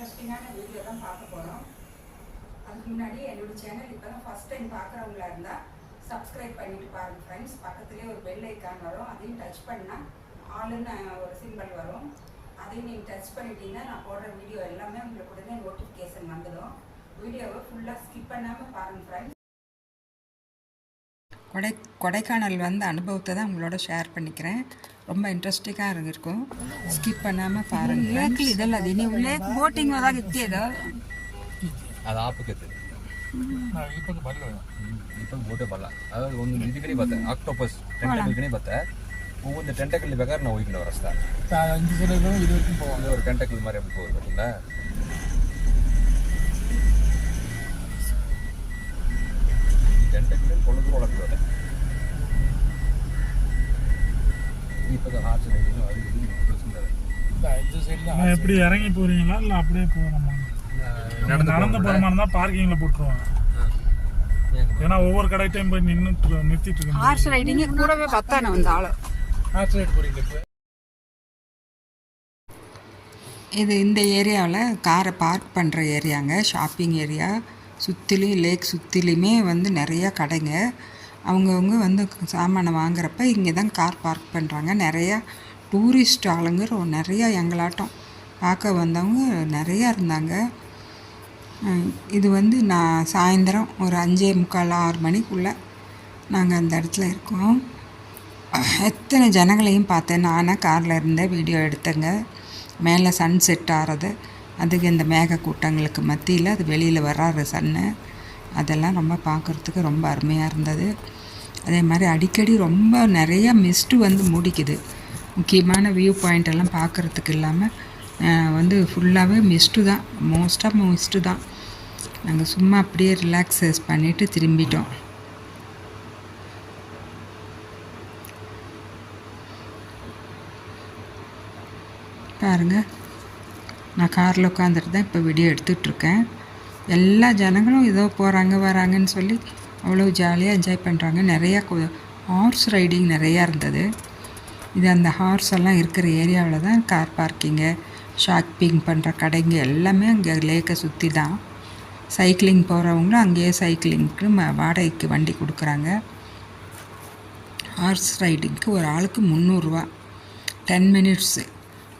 இன்ட்ரெஸ்டிங்கான வீடியோ தான் பார்க்க போகிறோம் அதுக்கு முன்னாடி என்னோடய சேனல் இப்போ தான் ஃபஸ்ட் டைம் பார்க்குறவங்களா இருந்தால் சப்ஸ்கிரைப் பண்ணிட்டு பாருங்கள் ஃப்ரெண்ட்ஸ் பக்கத்துலேயே ஒரு பெல் ஐக்கான் வரும். அதையும் டச் பண்ணால் ஆளுன்னு ஒரு சிம்பிள் வரும். அதையும் நீங்கள் டச் பண்ணிட்டீங்கன்னா நான் போடுற வீடியோ எல்லாமே உங்களுக்கு உடனே நோட்டிஃபிகேஷன் வந்துடும். வீடியோவை ஃபுல்லாக ஸ்கிப் பண்ணாமல் பாருங்கள் ஃப்ரெண்ட்ஸ் கொடை கொடைக்கானல் வந்த அனுபவத்தை தான் உங்களோட ஷேர் பண்ணிக்கிறேன். ரொம்ப இன்ட்ரெஸ்டிங்காக இருந்திருக்கும். ஸ்கிப் பண்ணாமல் பாருங்க ಲೇಕ್ இதெல்லாம் இனி உள்ளே ಲೇಕ್ ಬೋಟಿಂಗ್ ಹೋದಾಗ ಇತ್ತೀದ ಅದು ಆಪಕತ್ತೆ ಇಪ್ಪಾಗ ಬರಲ್ಲ ಇಪ್ಪಾಗ ಬೋಟೇ ಬರಲ್ಲ ಅದು ಒಂದು ಇದಕ್ಕೆ ಬತ್ತೆ ಆಕ್ಟೋಪಸ್ ಟೆಂಟಕಲ್ಗೆ ಬತ್ತೆ ஒவ்வொரு டென்டக்கிள் பேக்கார் நான் ஒய்க்கணும் ரஸ்தா அஞ்சு இது வரைக்கும் போவோம் ஒரு டென்டக்கிள் மாதிரி அப்படி டென்டக்கல் கொழுந்து வளர்க்குறது இப்போ ஹார்ட் ரைடிங் அது இது பிரச்சனை இல்லை. இந்த அஞ்சு சைடு தான் நான் எப்படி இறங்கி போறீங்களா? இல்லை அப்படியே போகிறோமா நடந்து? போகிற மாதிரி இருந்தால் பார்க்கிங்கில் போட்டுருவாங்க? ஏன்னா ஒவ்வொரு கடைட்டையும் போய் நின்று நிறுத்திட்டு இருக்கேன் ஹார்ஸ் ரைடிங்கு கூடவே பத்தானே வந்த ஆள்? போறீங்க இது இந்த ஏரியாவில் காரை பார்க் பண்ணுற ஏரியாங்க ஷாப்பிங் ஏரியா சுற்றிலையும் லேக் சுற்றிலையுமே வந்து நிறையா கடைங்க. அவங்கவுங்க வந்து சாமானை வாங்குறப்ப இங்கே தான் கார் பார்க் பண்ணுறாங்க நிறையா டூரிஸ்ட் ஆளுங்க நிறையா எங்களாட்டம் பார்க்க வந்தவங்க நிறையா இருந்தாங்க. இது வந்து நான் சாயந்தரம் ஒரு அஞ்சே முக்கால் ஆறு மணிக்குள்ளே நாங்கள் அந்த இடத்துல இருக்கோம். எத்தனை ஜனங்களையும் பார்த்தேன். நானாக காரில் இருந்தேன் வீடியோ எடுத்தேங்க. மேலே சன் செட் ஆகிறது அதுக்கு இந்த மேக கூட்டங்களுக்கு மத்தியில் அது வெளியில் வர்றாரு சன்னு. அதெல்லாம் ரொம்ப பார்க்குறதுக்கு ரொம்ப அருமையாக இருந்தது. அதே மாதிரி அடிக்கடி ரொம்ப நிறைய மிஸ்ட்டு வந்து மூடிக்குது. முக்கியமான வியூ பாயிண்ட் எல்லாம் பார்க்குறதுக்கு இல்லாமல் வந்து ஃபுல்லாகவே மிஸ்ட்டு தான். மோஸ்ட்டாக மிஸ்ட்டு தான். நாங்கள் சும்மா அப்படியே ரிலாக்ஸஸ் பண்ணிவிட்டு திரும்பிட்டோம். பாருங்கள் நான் காரில் உட்காந்துட்டு தான் இப்போ வீடியோ எடுத்துகிட்ருக்கேன் எல்லா ஜனங்களும் ஏதோ போகிறாங்க வராங்கன்னு சொல்லி அவ்வளோ ஜாலியாக என்ஜாய் பண்ணுறாங்க நிறையா ஹார்ஸ் ரைடிங் நிறையா இருந்தது. இது அந்த ஹார்ஸ் எல்லாம் இருக்கிற ஏரியாவில் தான் கார் பார்க்கிங்கு ஷாப்பிங் பண்ணுற கடைங்க எல்லாமே அங்கே லேக்கை சுற்றி தான். சைக்கிளிங் போகிறவங்களும் அங்கேயே சைக்கிளிங்க்கு வாடகைக்கு வண்டி கொடுக்குறாங்க. ஹார்ஸ் ரைடிங்க்கு ஒரு ஆளுக்கு முந்நூறுரூவா டென் மினிட்ஸு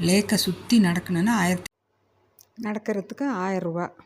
லேக்கை சுற்றி நடக்கணுன்னா ஆயிரத்தி நடக்கிறதுக்கு ஆயரூவா